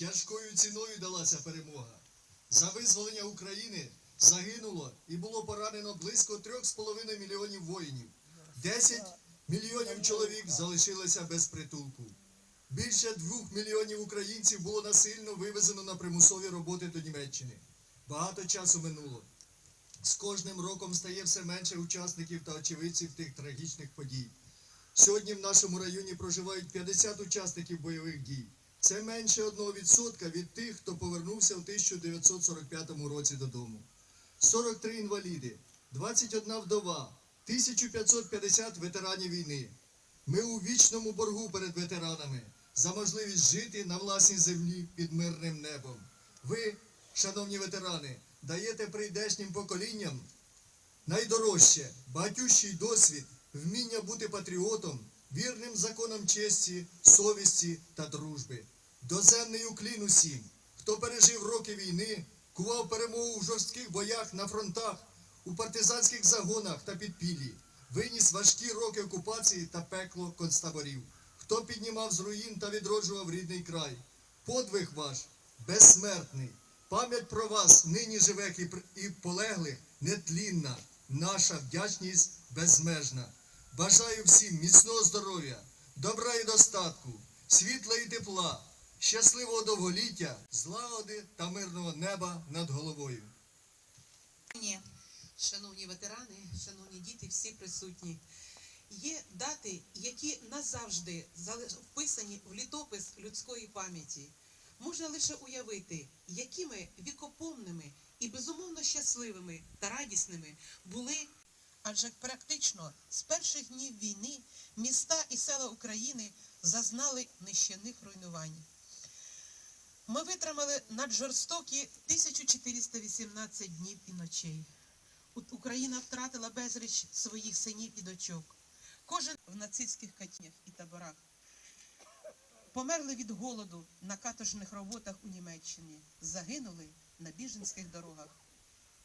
Тяжкою ціною далася перемога. За визволення України загинуло і було поранено близько 3,5 мільйонів воїнів. 10 мільйонів чоловік залишилися без притулку. Більше двох мільйонів українців було насильно вивезено на примусові роботи до Німеччини. Багато часу минуло. З кожним роком стає все менше учасників та очевидців тих трагічних подій. Сьогодні в нашому районі проживають 50 учасників бойових дій. Це менше 1% від тих, хто повернувся в 1945 році додому. 43 інваліди, 21 вдова, 1550 ветеранів війни. Ми у вічному боргу перед ветеранами за можливість жити на власній землі під мирним небом. Ви, шановні ветерани, даєте прийдешнім поколінням найдорожче, багатющий досвід, вміння бути патріотом, вірним законам честі, совісті та дружби. Доземний уклін усім, хто пережив роки війни, кував перемогу в жорстких боях на фронтах, у партизанських загонах та підпіллі, виніс важкі роки окупації та пекло концтаборів, хто піднімав з руїн та відроджував рідний край. Подвиг ваш безсмертний. Пам'ять про вас, нині живих і, полеглих, нетлінна, наша вдячність безмежна. Бажаю всім міцного здоров'я, добра і достатку, світла і тепла, щасливого довголіття, злагоди та мирного неба над головою. Ні, шановні ветерани, шановні діти, всі присутні. Є дати, які назавжди вписані в літопис людської пам'яті. Можна лише уявити, якими вікопомними і безумовно щасливими та радісними були. Адже практично з перших днів війни міста і села України зазнали нищівних руйнувань. Ми витримали наджорстокі 1418 днів і ночей. Україна втратила безліч своїх синів і дочок. Кожен в нацистських катінях і таборах. Померли від голоду на каторжних роботах у Німеччині. Загинули на біженських дорогах.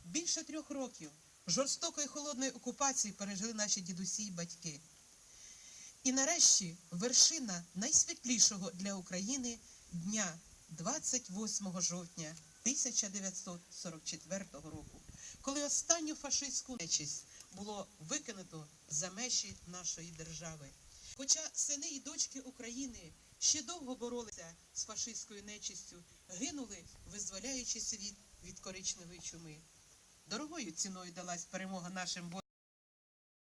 Більше трьох років жорстокої холодної окупації пережили наші дідусі й батьки. І нарешті вершина найсвітлішого для України дня 28 жовтня 1944 року, коли останню фашистську нечисть було викинуто за межі нашої держави. Хоча сини і дочки України ще довго боролися з фашистською нечистю, гинули, визволяючи світ від коричневої чуми. Дорогою ціною далась перемога нашим.